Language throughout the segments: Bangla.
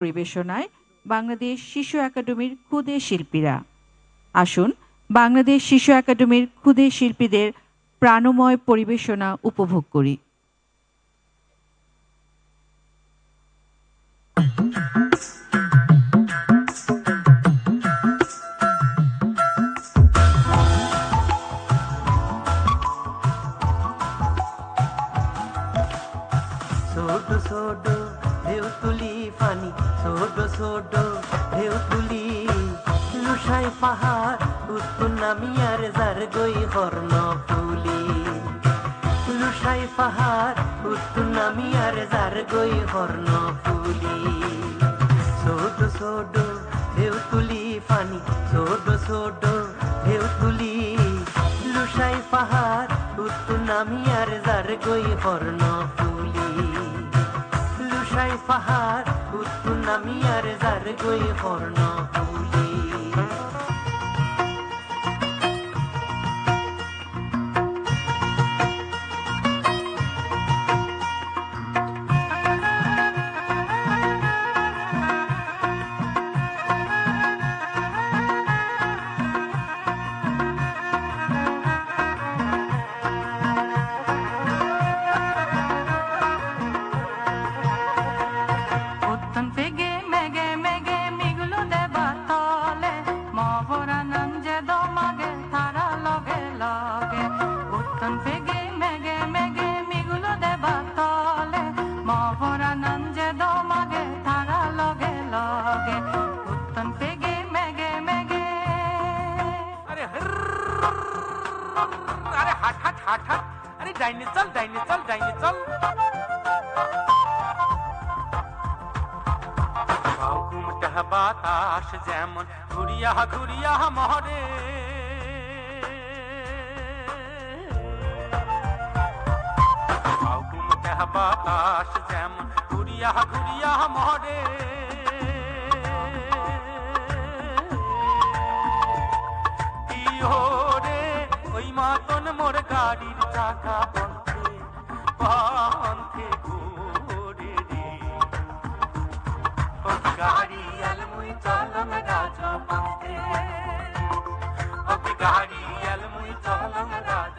পরিবেশনায় বাংলাদেশ শিশু একাডেমির ক্ষুদে শিল্পীরা। আসুন বাংলাদেশ শিশু একাডেমির ক্ষুদে শিল্পীদের প্রাণময় পরিবেশনা উপভোগ করি। নামিয়ার যার গই হর্ণ ফুলি লুসাই পাহাড় উত্তর নামিয়ার যার গই হর্ণ ফুলি ছোট ছোট ঢেউ তুলি পানি, ছোট ছোট ঢেউ তুলি। লুসাই পাহাড় উত্তর নামিয়ার যার গই হর্ণ ফুলি লুসাই পাহাড় উত্তর নামিয়ার যার গই হর্ণ ফুলি डाइने चल डाइने चल डाइने चल ঘুমটা বাতাস যেমন ঘুরিয়া ঘুরিয়া মহরে ঘুমটা বাতাস যেমন ঘুরিয়া ঘুরিয়া মহরে কি ওরে ওই মাতন মোর গাড়ির চাকা পন্থে পন্থে ঘুরে রে। ও গাড়ি আলমুই চলং রাজ পন্থে ও গাড়ি আলমুই চলং রাজ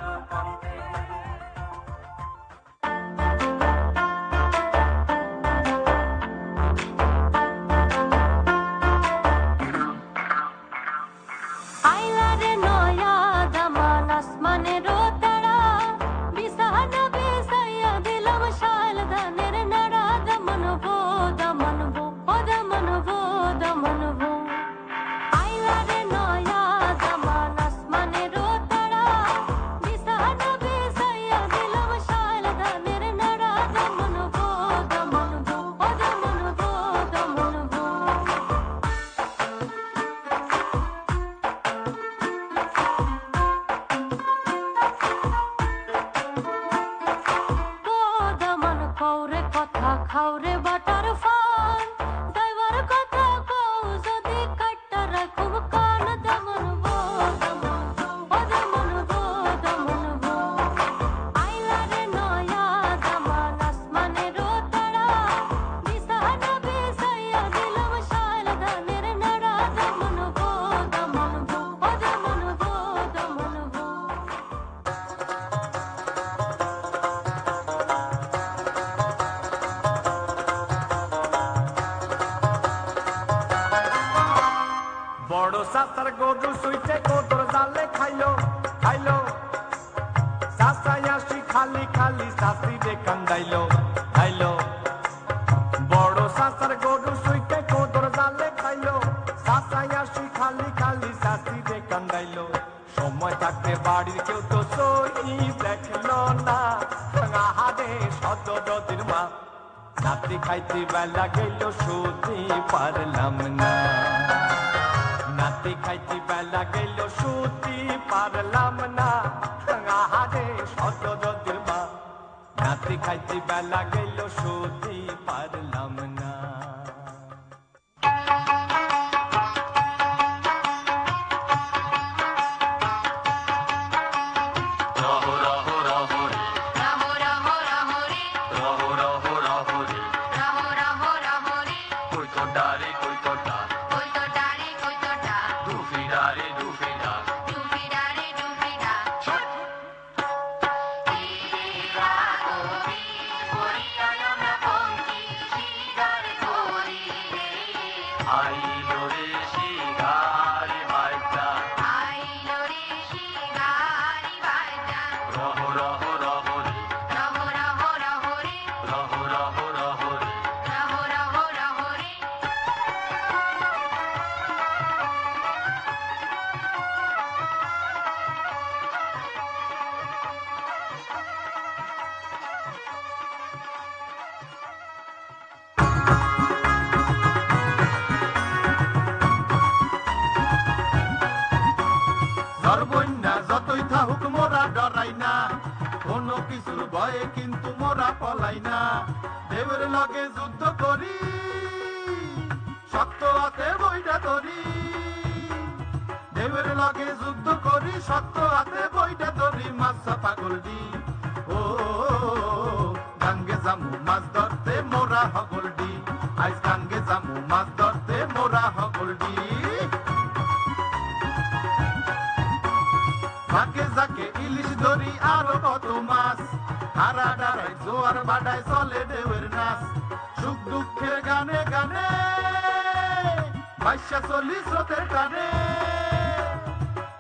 সাসার গরু সুইটে কোদর জালে খাইলো খাইলো। সাসাই আসি খালি খালি সাসি রে কান্দাইলো, খাইলো। বড় সাসার গরু সুইটে কোদর জালে খাইলো। সাসাই আসি খালি খালি সাসি রে কান্দাইলো। সময় থাকতে বাড়ির কেউ তো সই দেখল না। আহারে শত যদির মা। নাতি খাইতে বেলা গেল শুতে পারলাম না। নাতি খাইতে বেলা গেল শুতে পারলাম না। আহারে শত যদির মা। নাতি খাইতে বেলা গেল শুতে পারলাম না। রাহো রাহো আইলো রে শিগারে থাকুক মোরা ডরাই না। কোনো কিছুর ভয়ে কিন্তু মোরা পলাই না। দেবের লগে যুদ্ধ করি শক্ত হাতে বইটা ধরি। দেবের লগে যুদ্ধ করি শক্ত হাতে বইটা ধরি। মাছ পাগল দি ও, গাঙ্গে জামু মাছ ধরতে মোরা হগল দি আজ গাঙ্গে জামু মাছ ধরতে মোরা হগল দি ফাঁকে জাকে ইলিশ ধরি আরও কত মাছ। হারা ডারাই জোয়ার বাডায় চলে ঢেউয়ের নাচ। সুখ দুঃখের গানে গানে ভাইসা চলি স্রোতের টানে।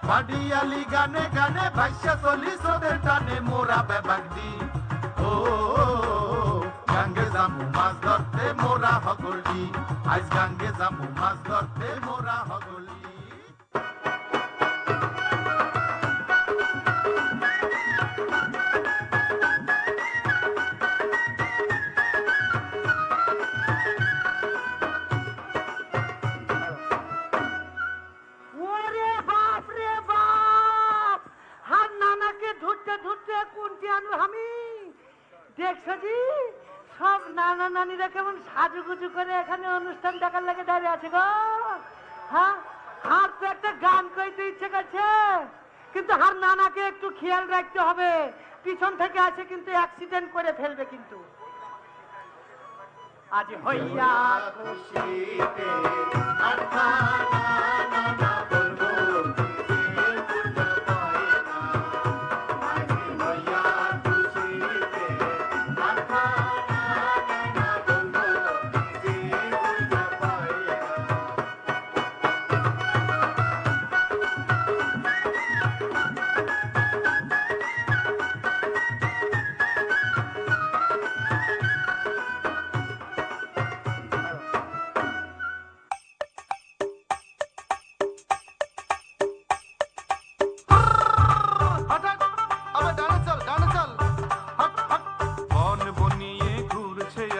পাডিয়ালি গানে গানে ভাইসা চলি স্রোতের টানে। মোরা বেবাক দি ও, গাঙ্গে জামু মাছ ধরতে মোরা হগলি। আজ গাঙ্গে জামু মাছ ধরতে মোরা হগলি। কেমন সাজুগুজু করে এখানে অনুষ্ঠান দেখার লাগে দাঁড়িয়ে আছে গো। হ্যাঁ? হার তো একটা গান কইতে ইচ্ছে করছে। কিন্তু হার নানাকে একটু খেয়াল রাখতে হবে। পিছন থেকে আসে কিন্তু অ্যাক্সিডেন্ট করে ফেলবে কিন্তু। আজ হইয়া খুশিতে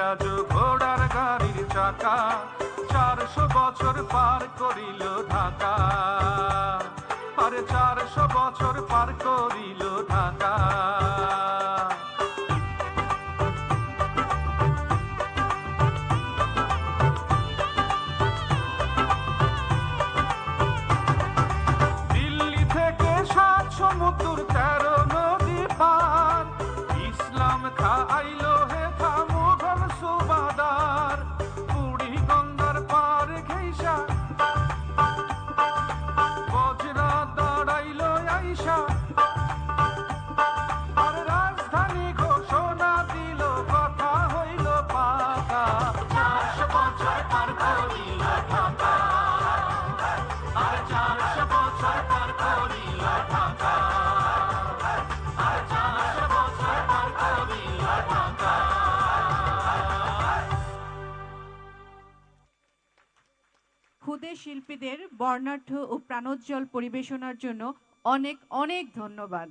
আজ ঘোড়ার গাড়ির চাকা, চারশো বছর পার করিল ঢাকা। আরে চারশো বছর পার করিল ঢাকা। শিল্পীদের বর্ণাঢ্য ও প্রাণোজ্জ্বল পরিবেশনার জন্য অনেক অনেক ধন্যবাদ।